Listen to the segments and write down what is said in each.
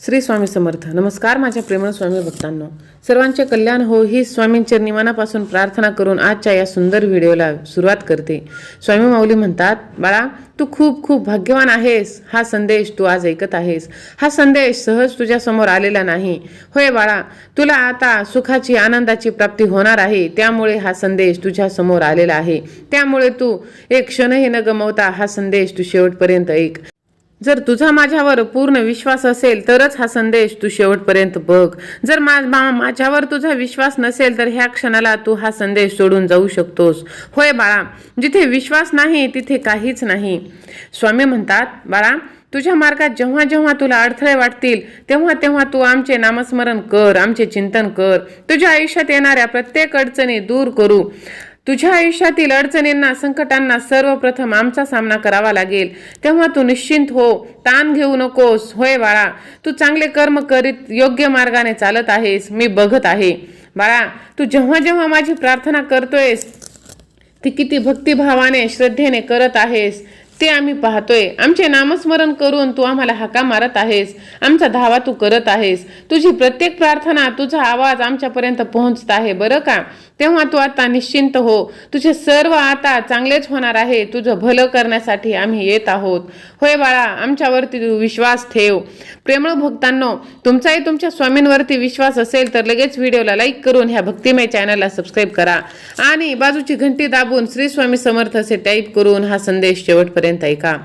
श्री स्वामी समर्थ. नमस्कार माझ्या प्रेमळ स्वामी भक्तांनो. सर्वांचे कल्याण हो ही स्वामींच्या निमानापासून प्रार्थना करून आजच्या या सुंदर व्हिडिओला सुरुवात करते. स्वामी माऊली म्हणतात बाळा तू खूप खूप भाग्यवान आहेस. हा संदेश तू आज ऐकत आहेस. हा संदेश सहज तुझ्या समोर आलेला नाही. होय बाळा तुला आता सुखाची आनंदाची प्राप्ती होणार आहे. त्यामुळे हा संदेश तुझ्या समोर आलेला आहे. त्यामुळे तू एक क्षणही न गमवता हा संदेश तू शेवटपर्यंत ऐक. जर तुझा माझ्यावर पूर्ण विश्वास असेल तरच हा संदेश तू शेवटपर्यंत बघ. जर माझ्यावर तुझा विश्वास नसेल तर ह्या क्षणाला तू हा संदेश सोडून जाऊ शकतोस. होय बाळा जिथे विश्वास नाही तिथे काहीच नाही. स्वामी म्हणतात बाळा तुझ्या मार्गात जेव्हा जेव्हा तुला अडथळे वाटतील तेव्हा तेव्हा तू आमचे नामस्मरण कर आमचे चिंतन कर. तुझ्या आयुष्यात येणाऱ्या प्रत्येक अडचणी दूर करू. तुझ्या आयुष्यातील अडचणींना संकटांना सर्वप्रथम आमचा सामना करावा लागेल. तेव्हा तू निश्चिंत हो. ताण घेऊ नकोस. होय बाळा तू चांगले कर्म करीत योग्य मार्गाने चालत आहेस. मी बघत आहे. बाळा तू जेव्हा जेव्हा माझी प्रार्थना करतोयस ती किती भक्तिभावाने श्रद्धेने करत आहेस ते आम्ही पाहतोय. आमचे नामस्मरण करून तू आम्हाला हाका मारत आहेस. आमचा धावा तू करत आहेस. तुझी प्रत्येक प्रार्थना तुझा आवाज आमच्यापर्यंत पोहोचत आहे. बरं का? तेव्हा तू आता निश्चिंत हो. तुझे सर्व आता चांगलेच होणार आहे. तुझं भलं करण्यासाठी आम्ही येत आहोत. होय बाळा आमच्यावरती तू विश्वास ठेव. प्रेमळ भक्तांनो तुमचाही तुमच्या स्वामींवरती विश्वास असेल तर लगेच व्हिडिओला लाईक करून ह्या भक्तिमय चॅनलला सबस्क्राईब करा. आणि बाजूची घंटी दाबून श्री स्वामी समर्थ असे टाईप करून हा संदेश शेवटपर्यंत ऐका.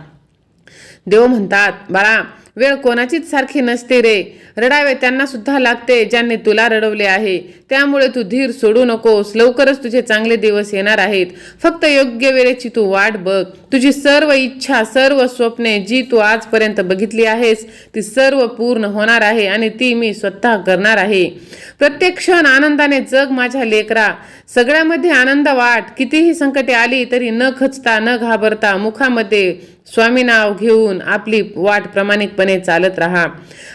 देव म्हणतात बाळा वेळ कोणाचीच सारखी नसते रे. रडावे त्यांना सुद्धा लागते ज्यांनी तुला रडवले आहे. त्यामुळे तू धीर सोडू नकोस. लवकरच तुझे चांगले दिवस येणार आहेत. फक्त योग्य वेळेची तू वाट बघ. तुझी सर्व इच्छा सर्व स्वप्ने जी तू आजपर्यंत बघितली आहेस ती सर्व पूर्ण होणार आहे आणि ती मी स्वतः करणार आहे. प्रत्येक क्षण आनंदाने जग माझ्या लेकरा. सगळ्यामध्ये आनंद वाट. कितीही संकटे आली तरी न खचता न घाबरता मुखामध्ये स्वामी नाव घेऊन आपली वाट प्रामाणिकपणे चालत राहा.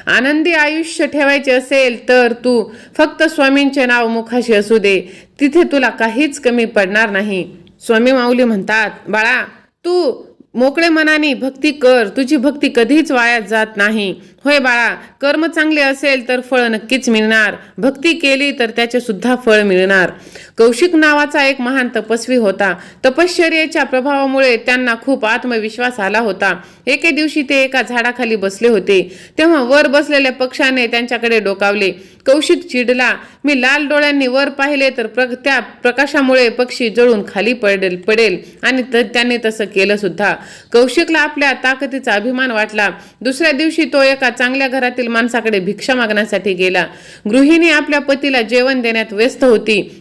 आनंदी आयुष्य ठेवायचे असेल तर तू फक्त स्वामींचे नाव मुखाशी असू दे. तिथे तुला काहीच कमी पडणार नाही. स्वामी माऊली म्हणतात बाळा तू मोकळे मनाने भक्ती कर. तुझी भक्ती कधीच वाया जात नाही. होय बाळा कर्म चांगले असेल तर फळ नक्कीच मिळणार. भक्ती केली तर त्याचे सुद्धा फळ मिळणार. कौशिक नावाचा एक महान तपस्वी होता. तपश्चर्याच्या प्रभावामुळे त्यांना खूप आत्मविश्वास आला होता. एके दिवशी ते एका झाडाखाली बसले होते. तेव्हा वर बसलेल्या पक्षाने त्यांच्याकडे डोकावले. कौशिक चिडला मी लाल डोळ्यांनी वर पाहिले तर प्र त्या प्रकाशामुळे पक्षी जळून खाली पडेल पडेल आणि त- त्याने तसं केलं सुद्धा. कौशिकला आपल्या ताकदीचा अभिमान वाटला. दुसऱ्या दिवशी तो एका चांगल्या घरातील माणसाकडे भिक्षा मागण्यासाठी गेला. गृहिणी आपल्या पतीला जेवण देण्यात व्यस्त होती.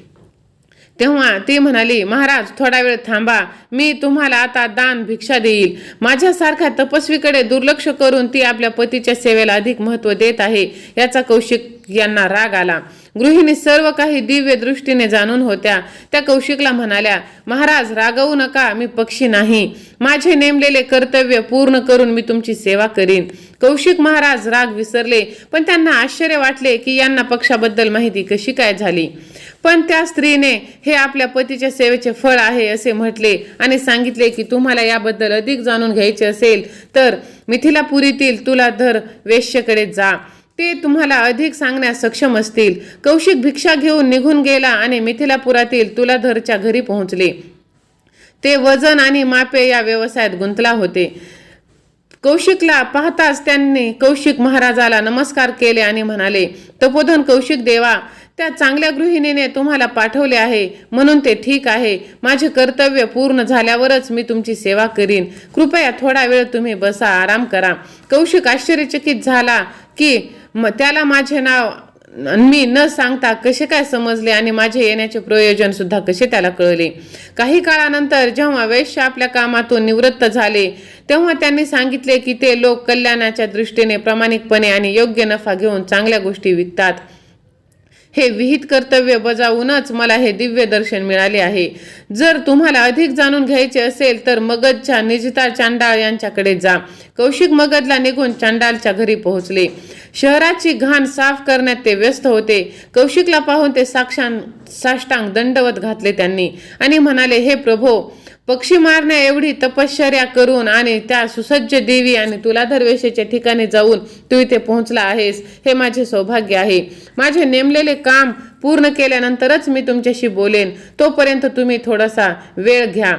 तेव्हा ती म्हणाली महाराज थोडा वेळ थांबा. मी तुम्हाला आता दान भिक्षा देईल. माझ्यासारख्या तपस्वीकडे दुर्लक्ष करून ती आपल्या पतीच्या सेवेला अधिक महत्त्व देत आहे याचा कौशिक यांना राग आला. गृहिणी सर्व काही दिव्य दृष्टीने जाणून होत्या. त्या कौशिकला म्हणाल्या महाराज रागवू नका मी पक्षी नाही. माझे नेमलेले कर्तव्य पूर्ण करून मी तुमची सेवा करीन. कौशिक महाराज राग विसरले पण त्यांना आश्चर्य वाटले की यांना पक्षाबद्दल माहिती कशी काय झाली. पण त्या स्त्रीने हे आपल्या पतीच्या सेवेचे फळ आहे असे म्हटले आणि सांगितले की तुम्हाला याबद्दल अधिक जाणून घ्यायचे असेल तर मिथिलापुरीतील तुला धर वेश्यकडे जा. ते तुम्हाला अधिक सांगण्यास सक्षम असतील. कौशिक भिक्षा घेऊन निघून गेला आणि मिथिलापुरातील तुलाधरच्या घरी पोहोचले. ते वजन आणि मापे या व्यवसायात गुंतला होते. कौशिकला पाहताच त्यांनी कौशिक महाराजाला नमस्कार केले आणि म्हणाले तपोधन कौशिक देवा त्या चांगल्या गृहिणीने तुम्हाला पाठवले आहे म्हणून ते ठीक आहे. माझे कर्तव्य पूर्ण झाल्यावरच मी तुमची सेवा करीन. कृपया थोडा वेळ तुम्ही बसा आराम करा. कौशिक आश्चर्यचकित झाला की म त्याला माझे नाव मी न सांगता कसे काय समजले आणि माझे येण्याचे प्रयोजन सुद्धा कसे त्याला कळले? काही काळानंतर जेव्हा वैश्य आपल्या कामातून निवृत्त झाले तेव्हा त्यांनी सांगितले की ते लोक कल्याणाच्या दृष्टीने प्रामाणिकपणे आणि योग्य नफा घेऊन चांगल्या गोष्टी विकतात. हे विहित कर्तव्य बजावूनच मला हे दिव्य दर्शन मिळाले आहे. जर तुम्हाला अधिक जाणून घ्यायचे असेल तर मगधच्या निजिता चांडाळ यांच्याकडे जा. कौशिक मगधला निघून चांडालच्या घरी पोहोचले. शहराची घाण साफ करण्यात ते व्यस्त होते. कौशिकला पाहून ते साक्षां साष्टांग दंडवत घातले त्यांनी आणि म्हणाले हे प्रभो पक्षी मारण्या एवढी तपश्चर्या करून आणि त्या सुसज्ज देवी आणि तुलाधरवेशेच्या ठिकाणी जाऊन तू इथे पोहोचला आहेस हे माझे सौभाग्य आहे. माझे नेमलेले काम पूर्ण केल्यानंतरच मी तुमच्याशी बोलेन. तोपर्यंत तुम्ही थोडासा वेळ घ्या.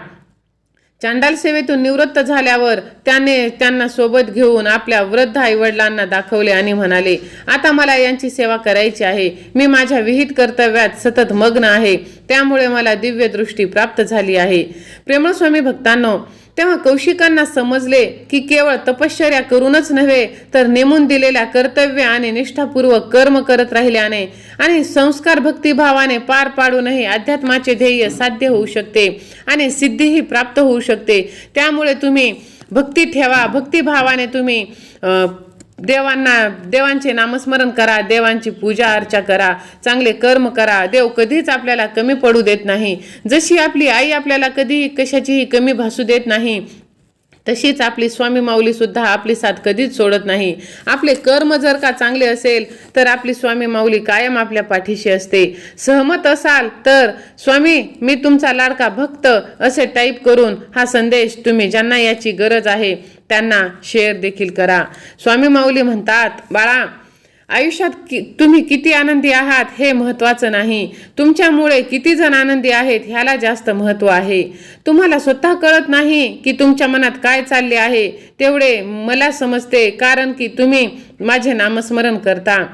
चांडाल सेवेतून निवृत्त झाल्यावर त्याने त्यांना सोबत घेऊन आपल्या वृद्ध आईवडिलांना दाखवले आणि म्हणाले आता मला यांची सेवा करायची आहे. मी माझ्या विहित कर्तव्यात सतत मग्न आहे. त्यामुळे मला दिव्य दृष्टी प्राप्त झाली आहे. प्रेमळ स्वामी भक्तांनो तेव्हा कौशिकांना समजले की केवळ तपश्चर्या करूनच नव्हे तर नेमून दिलेल्या कर्तव्य आणि निष्ठापूर्वक कर्म करत राहिल्याने आणि संस्कार भक्तिभावाने पार पाडूनही अध्यात्माचे ध्येय साध्य होऊ शकते आणि सिद्धीही प्राप्त होऊ शकते. त्यामुळे तुम्ही भक्ती ठेवा भक्तिभावाने तुम्ही देवांना देवांचे नामस्मरण करा देवांची पूजा अर्चा करा चांगले कर्म करा. देव कधीच आपल्याला कमी पडू देत नाही. जशी आपली आई आपल्याला कधीही कशाचीही कमी भासू देत नाही तशीच आपली स्वामी माऊली सुद्धा आपली साथ कधीच सोडत नाही. आपले कर्म जर का चांगले असेल तर आपली स्वामी माऊली कायम आपल्या पाठीशी असते. सहमत असाल तर स्वामी मी तुमचा लाडका भक्त असे टाईप करून हा संदेश तुम्ही ज्यांना याची गरज आहे त्यांना शेअर देखील करा. स्वामी माऊली म्हणतात बाळा आयुष्यात कि तुम्ही किती आनंदी आहात हे महत्त्वाचं नाही. तुमच्यामुळे किती जण आनंदी आहेत ह्याला जास्त महत्त्व आहे. तुम्हाला स्वतः कळत नाही की तुमच्या मनात काय चालले आहे. तेवढे मला समजते कारण की तुम्ही माझे नामस्मरण करता.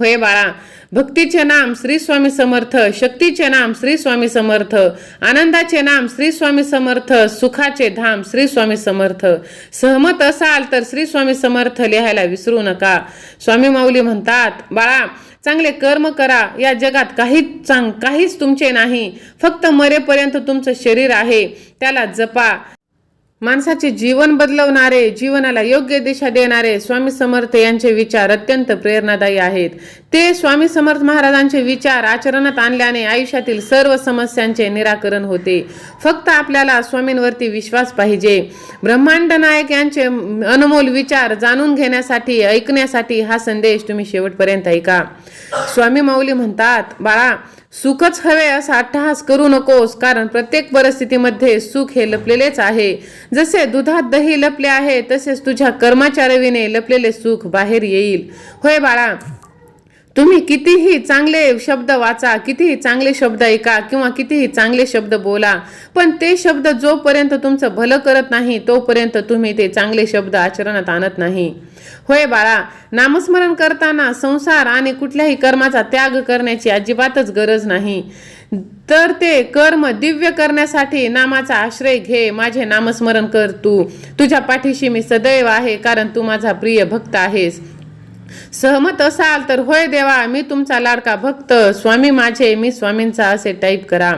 होय बाळा. भक्तीचे नाम श्री स्वामी समर्थ शक्तीचे नाम श्री स्वामी समर्थ आनंदाचे नाम श्री स्वामी समर्थ सुखाचे धाम श्री स्वामी समर्थ. सहमत असाल तर श्री स्वामी समर्थ लिहायला विसरू नका. स्वामी माऊली म्हणतात बाळा चांगले कर्म करा. या जगात काहीच चांग काहीच तुमचे नाही. फक्त मरेपर्यंत तुमचं शरीर आहे. त्याला जपा. माणसाचे जीवन बदलवणारे जीवनाला योग्य दिशा देणारे स्वामी समर्थ यांचे विचार अत्यंत प्रेरणादायी आहेत. ते स्वामी समर्थ महाराजांचे विचार आचरणात आणल्याने आयुष्यातील सर्व समस्यांचे निराकरण होते. फक्त आपल्याला स्वामींवरती विश्वास पाहिजे. ब्रह्मांड नायक यांचे अनमोल विचार जाणून घेण्यासाठी ऐकण्यासाठी हा संदेश तुम्ही शेवटपर्यंत ऐका. स्वामी माऊली म्हणतात बाळा सुखच हवे असा अट्टहास करू नकोस कारण प्रत्येक परिस्थितीमध्ये सुख हे लपलेलेच आहे. जसे दुधात दही लपले आहे तसेच तुझ्या कर्माच्या रवीने लपलेले सुख बाहेर येईल. होय बाळा तुम्ही कितीही चांगले शब्द वाचा कितीही चांगले शब्द ऐका किंवा कितीही चांगले शब्द बोला पण ते शब्द जोपर्यंत तुमचं भलं करत नाही तोपर्यंत तुम्ही ते चांगले शब्द आचरणात आणत नाही. होय बाळा नामस्मरण करताना संसार आणि कुठल्याही कर्माचा त्याग करण्याची अजिबातच गरज नाही. तर ते कर्म दिव्य करण्यासाठी नामाचा आश्रय घे माझे नामस्मरण कर तू. तुझ्या पाठीशी मी सदैव आहे कारण तू माझा प्रिय भक्त आहेस. सहमत असाल तर होय देवा मी तुमचा लाडका भक्त स्वामी माझे मी स्वामींचा असे टाईप करा.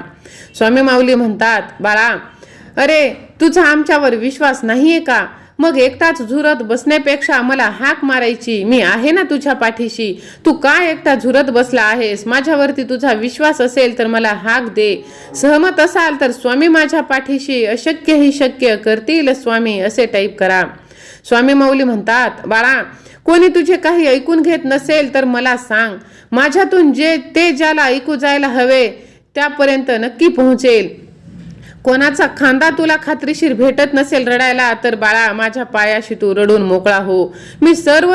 स्वामी माऊली म्हणतात बाळा अरे तुझा आमच्यावर विश्वास नाहीये का? मग एकटाच झुरत बसण्यापेक्षा मला हाक मारायची. मी आहे ना तुझ्या पाठीशी. तू काय एकटा झुरत बसला आहेस? माझ्यावरती तुझा विश्वास असेल तर मला हाक दे. सहमत असाल तर स्वामी माझ्या पाठीशी. अशक्य ही शक्य करतील स्वामी असे टाईप करा. स्वामी माऊली म्हणतात बाळा कोणी तुझे काही ऐकून घेत नसेल तर मला सांग. माझ्यातून जे ते ज्याला ऐकू जायला हवे त्यापर्यंत नक्की पोहोचेल. कोणाचा खांदा तुला खात्रीशीर भेटत नसेल रडायला तर बाळा माझ्या पायाशी तू रडून मोकळा हो. मी सर्व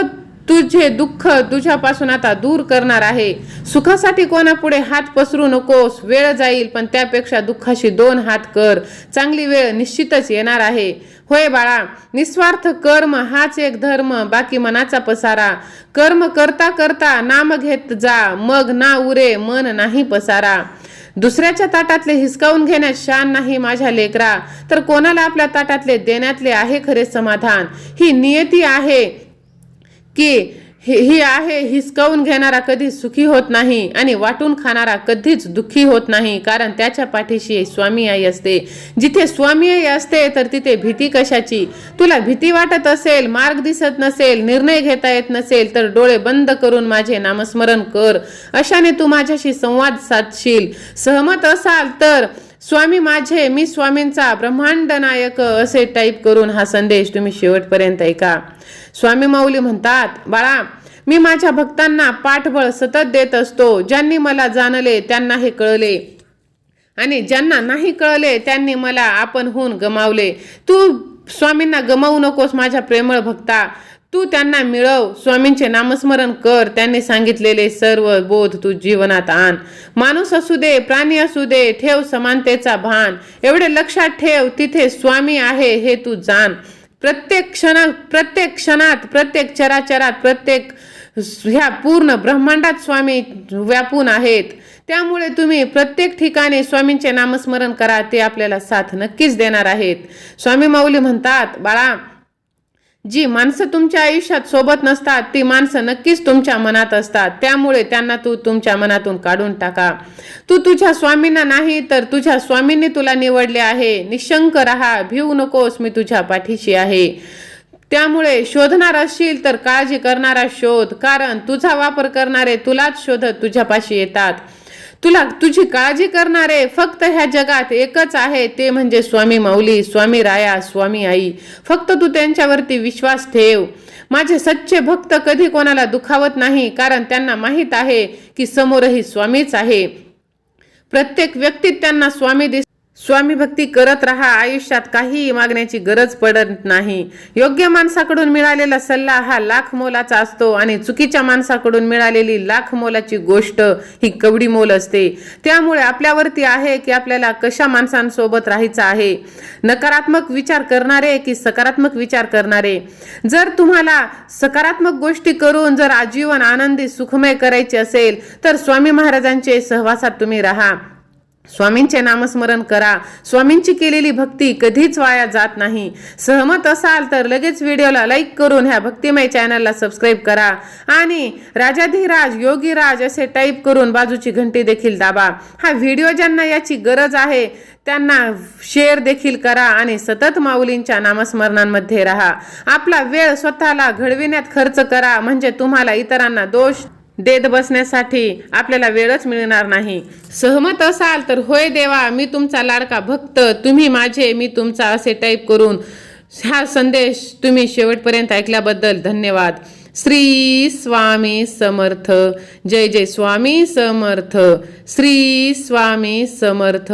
तुझे दुःख तुझ्यापासून आता दूर करणार आहे. सुखासाठी कोणापुढे हात पसरू नकोस. वेळ जाईल पण त्यापेक्षा दुःखाशी दोन हात कर. चांगली वेळ निश्चितच येणार आहे. होय बाळा निस्वार्थ कर्म हाच एक धर्म. बाकी मनाचा पसारा. कर्म करता करता नाम घेत जा मग ना उरे मन नाही पसारा. दुसऱ्याच्या ताटातले हिसकावून घेण्यात शान नाही माझ्या लेकरा. तर कोणाला आपल्या ताटातले देण्यातले आहे खरे समाधान? ही नियती आहे. की हे ही आहे हिसकावून घेणारा कधीच सुखी होत नाही आणि वाटून खाणारा कधीच दुःखी होत नाही. कारण त्याच्या पाठीशी स्वामी आई असते. जिथे स्वामी आई असते तर तिथे भीती कशाची? तुला भीती वाटत असेल मार्ग दिसत नसेल निर्णय घेता येत नसेल तर डोळे बंद करून माझे नामस्मरण कर. अशाने तू माझ्याशी संवाद साधशील. सहमत असाल तर स्वामी माझे मी स्वामींचा ब्रह्मांड नायक असे टाईप करून हा संदेश तुम्ही शेवटपर्यंत ऐका. स्वामी माऊली म्हणतात बाळा मी माझ्या भक्तांना पाठबळ सतत देत असतो. ज्यांनी मला जाणले त्यांना हे कळले. आणि ज्यांना नाही कळले त्यांनी मला आपणहून गमावले. तू स्वामींना गमावू नकोस माझ्या प्रेमळ भक्ता. तू त्यांना मिळव. स्वामींचे नामस्मरण कर. त्यांनी सांगितलेले सर्व बोध तू जीवनात आण. माणूस असू दे प्राणी असू दे ठेव समानतेचा भान. एवढे लक्षात ठेव तिथे स्वामी आहे हे तू जाण. प्रत्येक क्षणात प्रत्येक क्षणात प्रत्येक चराचरात प्रत्येक ह्या पूर्ण ब्रह्मांडात स्वामी व्यापून आहेत. त्यामुळे तुम्ही प्रत्येक ठिकाणी स्वामींचे नामस्मरण करा. ते आपल्याला साथ नक्कीच देणार आहेत. स्वामी माऊली म्हणतात बाळा जी माणसं तुमच्या आयुष्यात सोबत नसतात ती माणसं नक्कीच तुमच्या मनात असतात. त्यामुळे त्यांना तू तुमच्या मनातून काढून टाका. तू तुझ्या स्वामींना नाही तर तुझ्या स्वामींनी तुला निवडले आहे. निशंक राहा भिवू नकोस मी तुझ्या पाठीशी आहे. त्यामुळे शोधणार असशील तर काळजी करणारा शोध. कारण तुझा वापर करणारे तुलाच शोधत तुझ्यापाशी येतात. तुला तुझी काळजी करणारे फक्त ह्या जगात एकच आहे ते म्हणजे स्वामी माऊली स्वामी राया स्वामी आई. फक्त तू त्यांच्यावरती विश्वास ठेव. माझे सच्चे भक्त कधी कोणाला दुखावत नाही कारण त्यांना माहीत आहे की समोरही स्वामीच आहे. प्रत्येक व्यक्तीत त्यांना स्वामी दिस स्वामी भक्ती करत राहा आयुष्यात काहीही मागण्याची गरज पडत नाही. योग्य माणसाकडून मिळालेला सल्ला हा लाख मोलाचा असतो आणि चुकीच्या माणसाकडून मिळालेली लाख मोलाची गोष्ट ही कवडी मोल असते. त्यामुळे आपल्यावरती आहे की आपल्याला कशा माणसांसोबत राहायचं आहे? नकारात्मक विचार करणारे की सकारात्मक विचार करणारे? जर तुम्हाला सकारात्मक गोष्टी करून जर आजीवन आनंदी सुखमय करायचे असेल तर स्वामी महाराजांचे सहवासात तुम्ही राहा. स्वामींचे नामस्मरण करा. स्वामींची केलेली भक्ती कधीच वाया जात नाही. सहमत असाल तर लगेच व्हिडिओला लाईक करून ह्या भक्तिमय चॅनलला सबस्क्राईब करा. आणि राजाधिराज योगीराज असे टाईप करून बाजूची घंटी देखील दाबा. हा व्हिडिओ ज्यांना याची गरज आहे त्यांना शेअर देखील करा आणि सतत माऊलींच्या नामस्मरणांमध्ये राहा. आपला वेळ स्वतःला घडविण्यात खर्च करा म्हणजे तुम्हाला इतरांना दोष देत बसण्यासाठी आपल्याला वेळच मिळणार नाही. सहमत असाल तर होय देवा मी तुमचा लाडका भक्त तुम्ही माझे मी तुमचा असे टाईप करून हा संदेश तुम्ही शेवटपर्यंत ऐकल्याबद्दल धन्यवाद. श्री स्वामी समर्थ. जय जय स्वामी समर्थ. श्री स्वामी समर्थ.